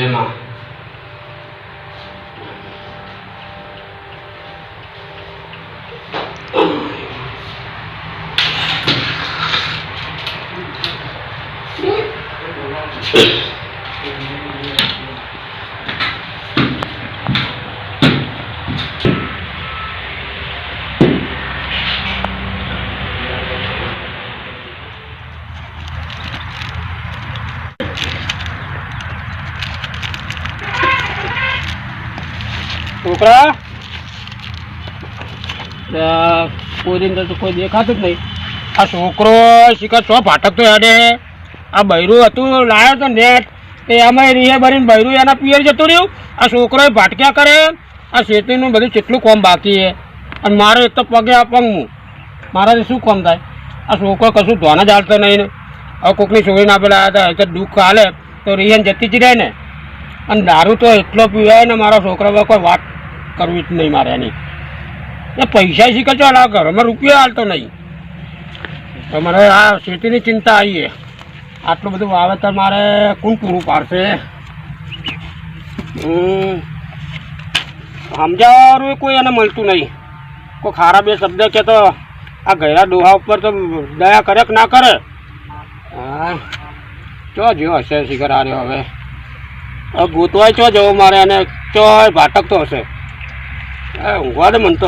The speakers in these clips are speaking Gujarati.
એ માં મેળી હારું કરજે કોઈ કોઈને તો કોઈ દેખાતું જ નહીં. આ છોકરો શિખર છો ફાટકતો હેડે? આ બૈરું હતું લાવ્યો તો નેટ. એ આમાં રીહે ભરીને બૈરું એના પિયર જતું રહ્યું. આ છોકરો ભાટક્યા કરે. આ શેતીનું બધું કેટલું કોમ બાકી છે? અને મારે એક તો પગે આ પગ હું મારાથી શું કોમ થાય? આ છોકરો કશું ધોન જ હાલતો નહીં ને. હવે કોકની છોકરીને આપેલા હતા તો દુઃખ હાલે, તો રિયન જતી જ રહે ને. અને દારૂ તો એટલો પીવાય ને મારા છોકરા કોઈ વાત કરવી જ નહીં મારે એની. એ પૈસા શીખે છે આ ઘરમાં રૂપિયો હાલતો નહીં. તો મને આ ખેતીની ચિંતા આવી આટલું બધું વાવેતર મારે કોણ પૂરું પાડશે. સમજાવવાનું કોઈ એને મળતું નહીં. કોઈ ખારા બે શબ્દ કે તો આ ગયા ડોહા ઉપર તો દયા કરે કે ના કરે? હા. ચો જો, હશે શિખર આ રહ્યો હવે. ગોતવાય ચો જવો મારે અને ચો ભાટકતો હશે? એ ઊંઘવા દે મન તો.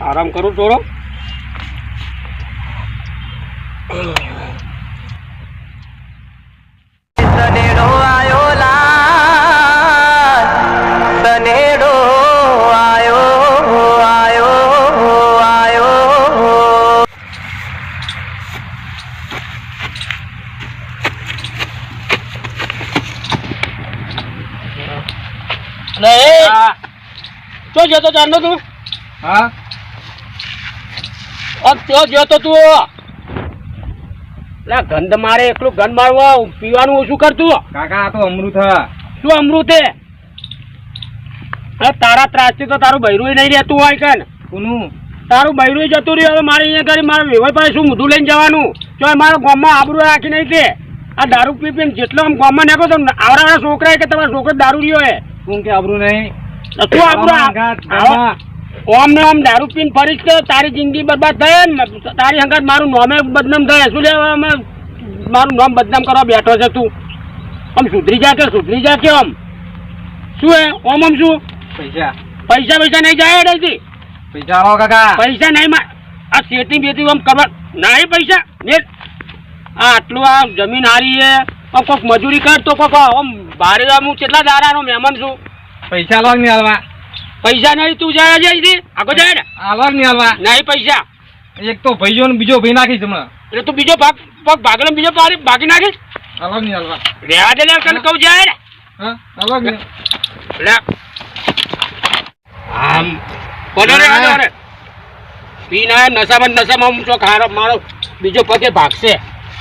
આરામ કરું થોડો. જતો ચાંદો તું હા? તો જતો તું લા ગંધ મારે એકલું ગંધ મારવા પીવાનું ઓછું કરતું કાકા આ તો અમૃત હા. શું અમૃતે અરે તારા ત્રાસથી તો તારું બૈરું નહીં રહેતું હોય કે કોનું? તારું બૈરું જતું રહ્યું હવે મારે અહીંયા કરી મારા વેવાઈ પાસે શું મૂધું લઈને જવાનું? જો મારા ગામમાં આબરું રાખી નહીં કે. આ દારૂ પી પીને જેટલો આમ ગામમાં નાખો તો આવડા છોકરા કે તમારા છોકરો દારૂ રહ્યો હે? શું કે આબરું નહીં? તો ઘાટમાં. ઓમ ને ઓમ દારૂ પીને ફરીશ તો તારી જિંદગી બરબાદ થાય ને તારી હંગાત મારું નોમે બદનામ થાય. શું લેવા અમે મારું નામ બદનામ કરવા બેઠો છે તું. આમ સુધરી જા કે સુધરી જા કે આમ? શું હે? ઓમ આમ શું? પૈસા. પૈસા પૈસા નહીં જાય એડેથી પૈસા આવો કાકા. પૈસા નહીં માં. આ શેતી બેતી આમ કરવા નહીં પૈસા? ને આ આટલું આ જમીન હારી છે આમ કોઈક મજૂરી કર તો કોઈક આમ ભારે હું કેટલા દારાનો મહેમાન છું? પૈસા લો નહીં હાલવા. પૈસા નહીં તું જાય અહીંથી. આગળ જાય ને હાલવા નહીં હાલવા. નહીં પૈસા. એક તો ભાઈઓ ને બીજો ભાઈ નાખીશ હમણાં. એટલે તું બીજો ભાગ પગ ભાગલો બીજો પાડી ભાગી નાખીશ? હાલવા નહીં હાલવા. રેવા દે તને કહું જાય ને હા હાલવા નહીં લે. આમ કોને રે આજો રે? ના નશામાં નશામાં હું ચોક હારો મારો બીજો પગે ભાગશે.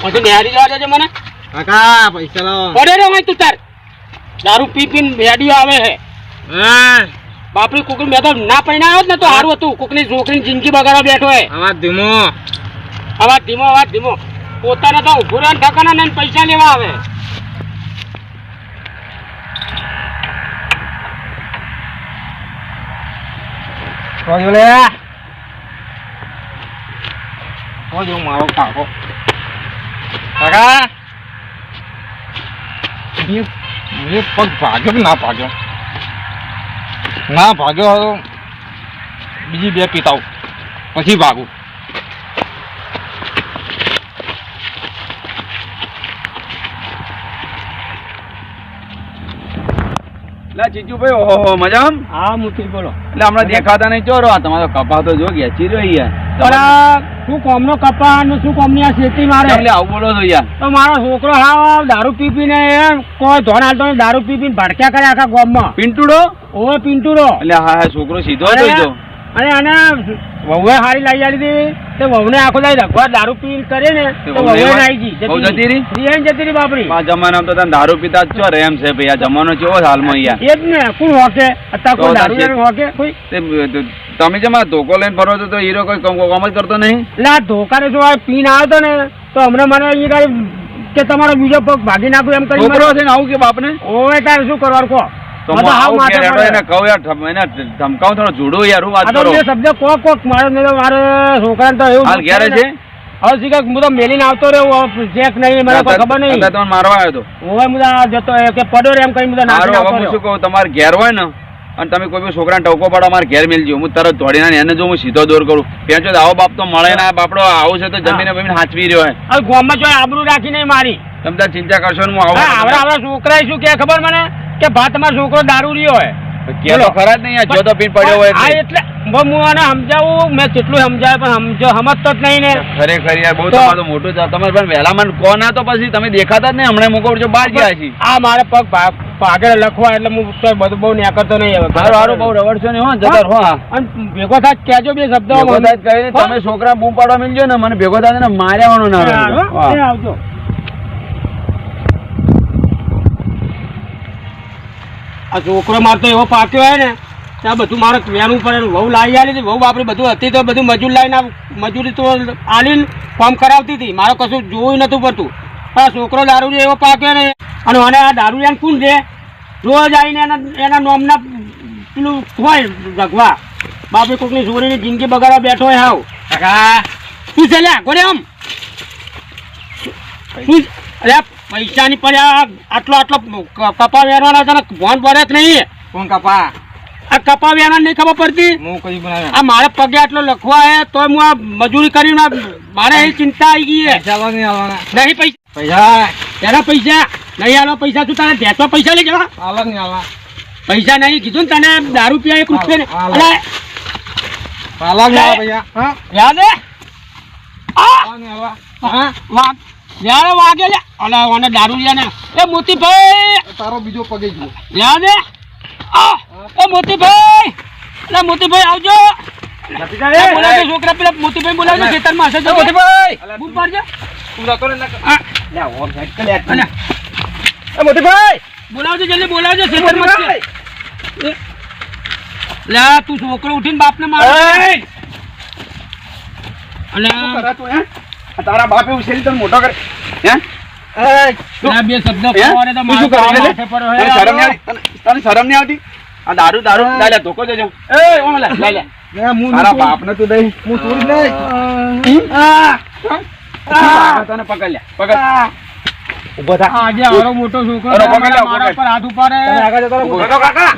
પછી નિહારી જવા દેજે મને. કાકા પૈસા લો કોને રે તું તાર? દારૂ પી પીને મેડીઓ આવે હા. બાપરી કુકરી મેં તો ના પરિણાયો જ ને તો સારું હતું. કુકની છોકરીની જિંદગી બગાડવા બેઠો હે. અવાજ ધીમો. અવાજ ધીમો અવાજ ધીમો. પોતાને તો ઉભું ઠકાના ને પૈસા લેવા આવે. લે કોજો મારો કાકો. કાકા? પગ ભાગ્યો ના ભાગ્યો? ના ભાગ્યો હતો. બીજી બે પીતાવ પછી ભાગું. લા જીજુભાઈ ઓહો મજામ? હા મુથી બોલો. એટલે હમણાં દેખાતા નહીં ચોરો. આ તમારો કપા તો જો ગયા ચીરો યાર પણ આ શું કોમનો કપાનું શું કોમની આ શેતી મારે? એટલે આવું બોલો છો યાર? તો મારો છોકરો હા દારૂ પી પીને એમ કોઈ ધોન હાલતો દારૂ પી પીને ભડક્યા કરે આખા ગામમાં. પિન્ટુડો? ઓવે પિન્ટુડો. એટલે હા હા છોકરો સીધો જ અને આને વહુએ હારી લાવી આવી હતી તે વહુને આખો દાઈ રખવા દારૂ પી કરે ને તે વહુએ નાઈ જતી રહી? જતી રહી બાપરી આ જમાનામાં તો તને દારૂ પીતા જ છો રેમ છે ભાઈ. આ જમાનો કેવો હાલમાં યાર એ જ ને કોણ હોકે? અત્યારે કોઈ દારૂ હોકે? કોઈ તમે જે મારા ધોકો લઈને ફરો છો તો હીરો કોઈ કામ જ કરતો નહીં? એટલે આ ધોકાને જો આ પીન આવ્યો ને તો હમણાં મને અહીંયા ગાડી કે તમારો બીજો પગ ભાગી નાખું એમ કરી છોકરો છે ને આવું કે બાપને? ઓવે તારે શું કરવાનું કહો? ધમકાવું થોડો જોડો યાર હું વાત કરો. શબ્દ કોક કોક મારે મારે છોકરાને તો એવું ઘેરે છે? હવે શીખે હું તો મેલીને આવતો રહ્યો ચેક નહીં મને કોઈ ખબર નહીં. મારવા આવ્યો હું જતો કે પડ્યો એમ કઈ બધા નાખી હવે શું કહું તમારે ઘેર હોય ને અને તમે કોઈ બી છોકરાને ટોકો પાડો મારે ઘેર મેલજો. હું તરત દોડીને એને જો હું સીધો દોર કરું. પેંચો આવો બાપ તો મળે ના બાપડો આવું છે તો જમીને બમીને હાચવી રહ્યો હે. હવે ગોમમાં જો આબરૂ રાખી નહીં મારી. તમે તાર ચિંતા કરશો ને હું આવું. આવડા આવું આવડા છોકરા શું કે ખબર મને? કે ભાતમાં છોકરો દારૂ રહ્યો હોય કેલો ખરા જ નહીં જો તો પીન પડ્યો હોય એટલે. હું આને સમજાવું? મેં કેટલું સમજાય પણ સમજો સમજતો જ નહીં ને. ખરેખર યાર બહુ તમારું મોટું છે. તમે પણ વહેલા મને કહો ના તો પછી તમે દેખાતા જ નહીં હમણાં મૂકો છો બહાર ગયા છીએ. આ મારે પગ આગળ લખવા એટલે હું તો બધું બહુ ન્યા કરતો નહીં હવે. સારું સારું બહુ રવડશો ને હો જતા હો અને ભેગો થાય કેજો કહેજો બે શબ્દો ભેગો થાય કહીને તમે છોકરા બૂમ પાડવા મિલજો ને મને ભેગો થાય ને માર્યાવાનો ના. આવજો. આ છોકરો મારતો એવો પાક્યો હોય ને. ત્યાં બધું મારે વેનું પડે વહુ લાવી આલી હતી. વહુ આપણે બધું હતી તો બધું મજૂર લાવીને મજૂરી તો આલીને ફોર્મ કરાવતી હતી. મારે કશું જોવું નતું પડતું. પણ આ છોકરો દારૂ એવો પાક્યો ને. અને અને આ દારૂ એને કોણ છે રોજ આવીને એના એના નોમના પેલું હોય ગગવા. બાપે કોકની છોરીની જિંદગી બગાડવા બેઠો હોય હાવ. શું છે લ્યા? કોને આમ. શું? અરે પૈસાની પડ્યા આટલો આટલો કપા વેરવાના છે ને ફોન પડે જ નહીં. કોણ કપા? આ કપા નહીં ખબર પડતી? હું કઈ બનાવ્યા? આ મારે પગે આટલો લખવા હે તોય હું આ મજૂરી કરીને મારે એ ચિંતા આવી ગઈ હે. પૈસા લો નહીં પૈસા. પૈસા તેના પૈસા. નહીં આલો પૈસા તું તારે ભેંસો પૈસા લઈ જવા? આલવા નહીં આલવા પૈસા નહીં. કીધું ને તને દારૂ પીવા એક રૂપિયા યાદ વાગ લે. ઓને દારૂ લ્યા ને. એ મોતીભાઈ. તારો બીજો પગે યાદ એ મોતીભાઈ! અલા મોતીભાઈ આવજો! બોલાવજો છોકરા પેલા મોતીભાઈ બોલાવજો ખેતરમાં હશે મોતીભાઈ! બૂમ પાડજો. મોતીભાઈ! બોલાવજો જલ્દી બોલાવજો ખેતરમાં લે તું છોકરો ઉઠીને બાપને મારે. અને? તારા બાપે ઉછેરી તને મોટો કરે હે? બે શબ્દ તો તને શરમ નહીં આવતી? આ દારૂ દારૂ. લે લે ધોકો દેજો. એ ઓમ લે લે લે તારા બાપને તું દઈ. હું છોડી તને પકડ લે. પકડ. ઊભો થા. આજે મોટો છોકરો મારા પર હાથ ઉપાડે. ઊભો થા, કાકા.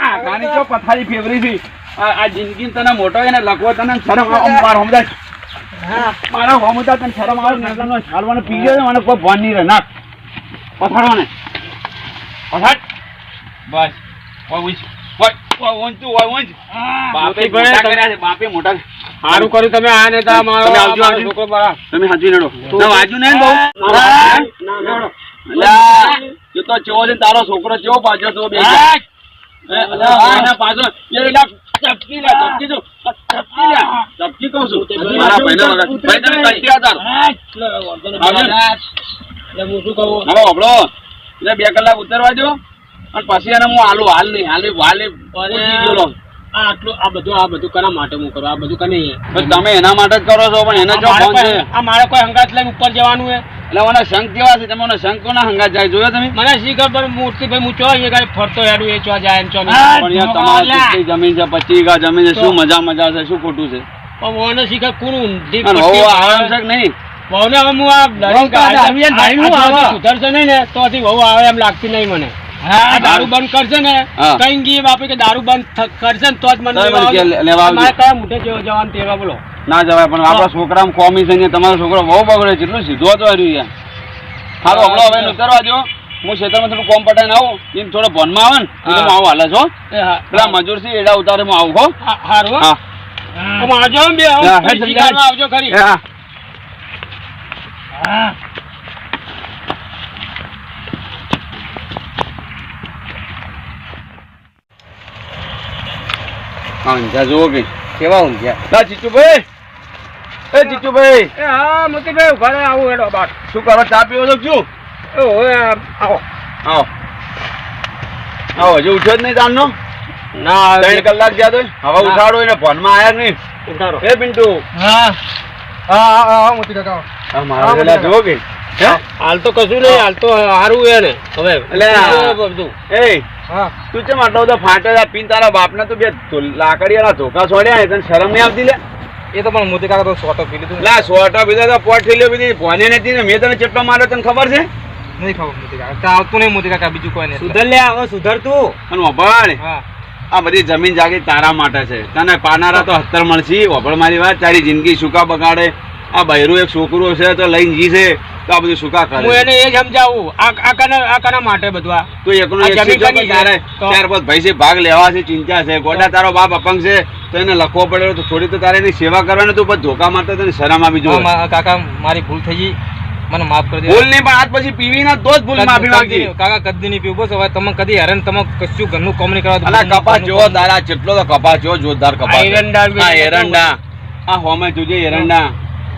આ ગાની ચો પથારી ફેવરી છે. આ જિંદગી તને મોટો એને લખવો તને શરમ આમ હમદાય મારા હોમતા તને શરમ આવે ને છાલવાનો પી ગયો મને કોઈ ભાન નહીં રહે. નાખ. પથાડવાને. પથાડ. બસ. બાપે મોટા છે સારું કર્યું તમે આ ને મારો આવજો, આવજો. છોકરો. તમે હાજરી નડો. ના વાજુ નહીં બહુ. ના, ના, ના. અલ્યા, એ તો ચેવો છે તારો છોકરો ચેવો પાછો તો બે પાછો એ લે જો. કહું છું. મારા ભાઈને વગર ભાઈ તમે કંઈથી હતા હું. શું કહું? હવે હબળો એટલે બે કલાક ઉતરવા દો અને પછી એને હું હાલું. હાલ નહીં. હાલ હાલ ગયો લો. આ આટલું આ બધું આ બધું કના માટે હું કરું આ બધું કને. તમે એના માટે જ કરો છો પણ એને જો મારે ફોન છે? કોઈ- આ મારે કોઈ હંગાત લઈને ઉપર જવાનું એટલે મને શંખ કેવા છે? તમે મને શંખ કોના હંગાત જાય? જોયો તમે? મને શી ખબર? મૂર્તિ ભાઈ હું ચો અહીંયા ગાડી ફરતો હેડું એ ચો જાય ચો પણ યાર તમારે જમીન છે પચીસ વીઘા જમીન છે શું મજા મજા છે શું ખોટું છે? પણ વહુને શી ખબર? કોણ ઊંધી અને પટ્ટી વહુ આવે. આવે. છે નહીં? હવે વહુ હું આ- સુધરશે નહીં ને તો વહુ આવે એમ લાગતી નહીં મને. આ દારૂ બંધ કરશે ને. કઈ ગઈ બાપે કે દારૂ બંધ કરશે ને તો જ મને લેવા આવજો. કયા મુઠે જેવો જવાનું તેવા બોલો. ના જવાય પણ આપણા છોકરામાં કોમી છે ને તમારો છોકરો બહુ બગડે છે એટલું સીધો જ રહ્યું યાર હાલો હમણાં હવે ઉતરવા જો હું ખેતરમાં થોડું કોમ પટાઈને આવું એમ થોડો ભોનમાં આવે ને હું આવું હાલે છો. પેલા મજૂર છે એડા ઉતારે હું આવું હો. હારું હો. હા. આવજો હો બે હા, આવજો ખરી હા. ઊંઝા જુઓ કે કેવા ઊંઘ્યા ના જીતુભાઈ. એ જીતુભાઈ. એ હા મોતીભાઈ ઊભા રહો, આવું હેડો બાર. શું કરો ચા પીવો છો શું? એ આવો. આવો. આવો હજુ ઉઠ્યો જ નહીં તારનો ના ત્રણ કલાક ગયા તો હવે ઉઠાડો એને ફોનમાં આયા નહીં. ઉઠાડો. એ પિન્ટુ. હા. હા હા મોતી કાકા મારા પેલા જુઓ કે. હાલ તો કશું નહીં હાલ તો સારું એને હવે એટલે એ હા તું ચમ આટલો બધો ફાટે? પીન તારા બાપને તું બે લાકડીયાના ધોકા છોડ્યા છે, તને શરમ નહીં આવતી લે? એ તો પણ મોતી કાકા તો સોટો પી લીધું લા સોટા પીધા તો પોટ થેલીઓ પીધી. ભોને નથી ને મેં તને ચેટલો માર્યો તને ખબર છે? નહીં ખબર મોતી કાકા. આવતું નહીં મોતી કાકા બીજું કોઈ નહીં. સુધર લે હવે સુધર તું. અને વભાણ આ બધી જમીન જાગી તારા માટે છે. તને પાનારા તો હત્તર મળશે. વભળ મારી વાત તારી જિંદગી સુકા બગાડે. આ બૈરું એક છોકરો છે તો લઈને જી છે તો આ બધું સુકા હું એને એ સમજાવું. આ આ કના આ કના માટે બધું આ. તો? ત્યાર પછી ભાઈ છે ભાગ લેવા છે ચિંતા છે. ગોડા તારો બાપ અપંગ છે તો એને લખવો પડ્યો તો થોડી તો તારે એની સેવા કરવાની તું પછી ધોકા મારતા તને શરમ આવી જોઈએ કાકા મારી ભૂલ થઈ ગઈ. મને માફ કરી દે. ભૂલ નહીં પણ આજ પછી પીવી ના તો જ ભૂલ માફી માંગી કાકા કદી નહીં પીવું બસ હવે તમે કદી હેરાન તમે કશું ઘરનું કામ નહીં કરવા અલા કપાસ જો તારા જેટલો તો કપાસ જો જોરદાર કપાસ. એરંડા એરંડા. આ હોમે જોજે એરંડા.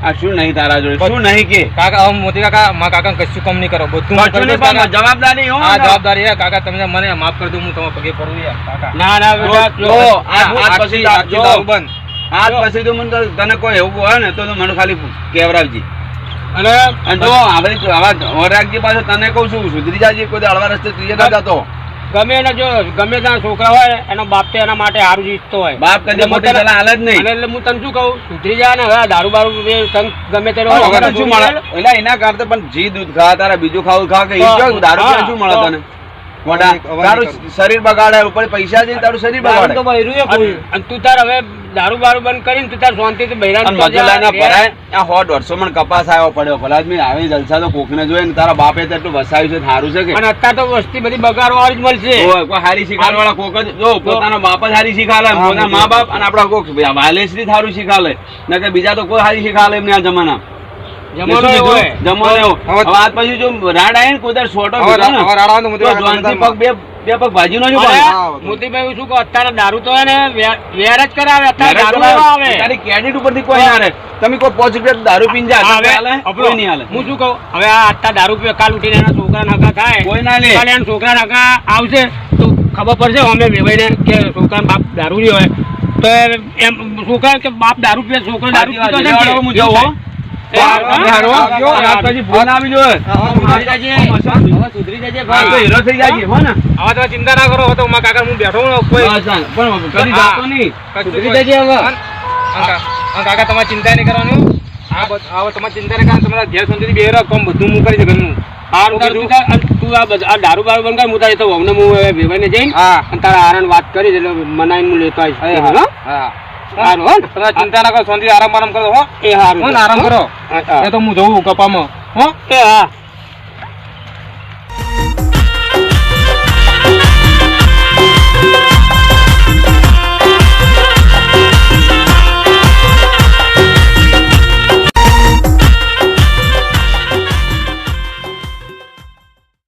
આ શું નહીં તારા જોડે? શું નહીં કે? કાકા હવે મોતી કાકા મા કાકા કશું કામ નહીં કરો. બધું કશું નહીં પણ જવાબદારી હો આ જવાબદારી હે. કાકા તમને મને માફ કરી દો હું તમારા પગે પડું યાર કાકા. ના ના બેટા જો, આ- પછી જો. બંધ. આજ પછી તો મને તને કોઈ એવું હોય ને તો મને ખાલી કેવરાવજી. અને જો હવે આવા રાખજે પાછો તને કહું છું સુધરી જાજે કોઈ અળવા રસ્તે ત્રીજે ના જતો. ગમે એને જો ગમે ત્યાં છોકરા હોય એનો બાપ તો એના માટે સારું જીતતો હોય. બાપ કદી મોટી સલાહ હાલે જ નહીં. એટલે હું તને શું કહું? સુધરી જાય ને હવે દારૂ બારૂ સંગ ગમે તે શું મળે? એટલે એના કારણે પણ જી દૂધ ખા તારા બીજું ખાવું ખા કે ઈ દારૂ શું મળે તને? તારું શરીર બગાડે ઉપર પૈસા જઈને તારું શરીર બગાડે. અને તું તાર હવે દારૂ બારૂ બંધ કરીને તું તાર શાંતિથી બૈરાને અને તો જા, મજૂલાના રે. ભરાય. આ હો દોઢસો મણ કપાસ આવ્યો પડ્યો. ભલા આદમી આવી જલસા તો કોકને જોઈએ ને તારા બાપે તો એટલું વસાવ્યું છે સારું છે કે? અને અત્યારે તો વસ્તી બધી બગાડવા વાળી જ મળશે. કોઈ હારી શીખાડ વાળા કોક જ જો પોતાનો બાપ જ હારી શીખાલે પોતાના મા બાપ અને આપડા કોકથી સારું શીખાલે ન કે બીજા તો કોઈ હારી શીખાલે એમને આ જમાના. જમવાનો. હવે- આજ પછી જો રાડ આયે ને કોઈ કાકા જોનથી તમે પગ બે બે પગ ભાજી નો. મોતીભાઈ શું કહો? અત્યારે દારૂ તો ને વેર જ કરાવે અત્યારે દારૂ આવે. તારી ક્રેડિટ ઉપરથી કોઈ ના રહે તમે કોઈ પાંચ રૂપિયા દારૂ પીને જા હવે? અપડો, નહીં હાલે. હું શું કહું? હવે આ અત્યારે દારૂ પીવે કાલ ઉઠીને એના છોકરા નાકા ખાય. કોઈ ના લે. કાલે એના છોકરા નાકા આવશે તો ખબર પડશે અમે વેવાઈને કે છોકરા બાપ દારૂ નહીં હોય. તો એમ છોકરા કે બાપ દારૂ પીવે છોકરો દારૂ પીતો છે. હું. હો. હા, હા, હા, હો ને? ચિંતા ના કરો તો કાકા હું બેઠો હું કોઈ બસ, હા, પણ કદી હા. જાતો નહીં. કાકા તમારે ચિંતા કરવાની આ તમારે ચિંતા નહીં કરવાની તમારા ઘેર બેહી રહો બધું હું કરી ઘરનું તું આ દારૂ બારૂ બંધ હું તારે તો વહુને હું હવે વેવાઈને જઈને અને તારા હારણ વાત કરી એટલે મનાઈને હું લેતો આવીશ. હા, હો? હો? તમે ચિંતા ના કરો શાંતિ આરામ આરામ કરો હો એ હારું આરામ કરો. એ તો હું જઉં કપામાં હો એ હા